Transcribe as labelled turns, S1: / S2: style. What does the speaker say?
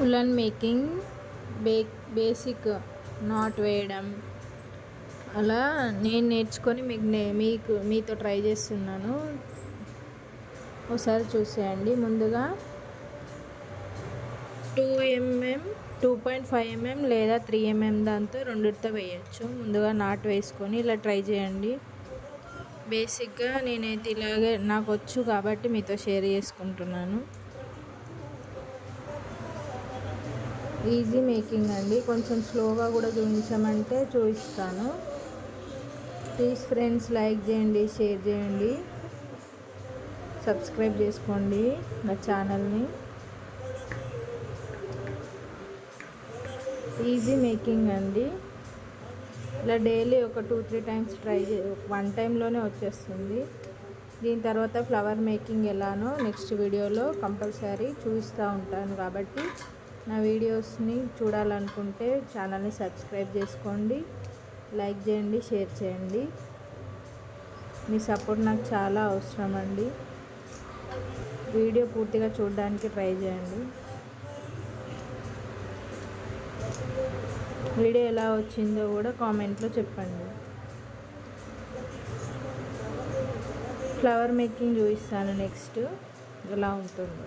S1: Woollen making బే basic knot వేయడం. అలా నేను నేర్చుకొని మీకు నే మీకు మీతో ట్రై చేస్తున్నాను. ఒకసారి చూసేయండి. ముందుగా two MM two point five MM లేదా త్రీ ఎంఎం దాంతో రెండిటితో వేయచ్చు. ముందుగా నాట్ వేసుకొని ఇలా ట్రై చేయండి. బేసిక్గా నేనైతే ఇలాగే నాకు వచ్చు కాబట్టి మీతో షేర్ చేసుకుంటున్నాను. ఈజీ మేకింగ్ అండి. కొంచెం స్లోగా కూడా చూపించమంటే చూపిస్తాను. ప్లీజ్ ఫ్రెండ్స్ లైక్ చేయండి షేర్ చేయండి. సబ్స్క్రైబ్ చేసుకోండి నా ఛానల్ని ఈజీ మేకింగ్ అండి. ఇలా డైలీ ఒక టూ త్రీ టైమ్స్ ట్రై చే వన్ టైంలోనే వచ్చేస్తుంది. దీని తర్వాత ఫ్లవర్ మేకింగ్ ఎలానో నెక్స్ట్ వీడియోలో కంపల్సరీ చూపిస్తూ ఉంటాను కాబట్టి నా వీడియోస్ని చూడాలనుకుంటే ఛానల్ని సబ్స్క్రైబ్ చేసుకోండి లైక్ చేయండి షేర్ చేయండి. మీ సపోర్ట్ నాకు చాలా అవసరం అండి. వీడియో పూర్తిగా చూడడానికి ట్రై చేయండి. వీడియో ఎలా వచ్చిందో కూడా కామెంట్లో చెప్పండి. ఫ్లవర్ మేకింగ్ చూపిస్తాను నెక్స్ట్. ఎలా ఉంటుంది.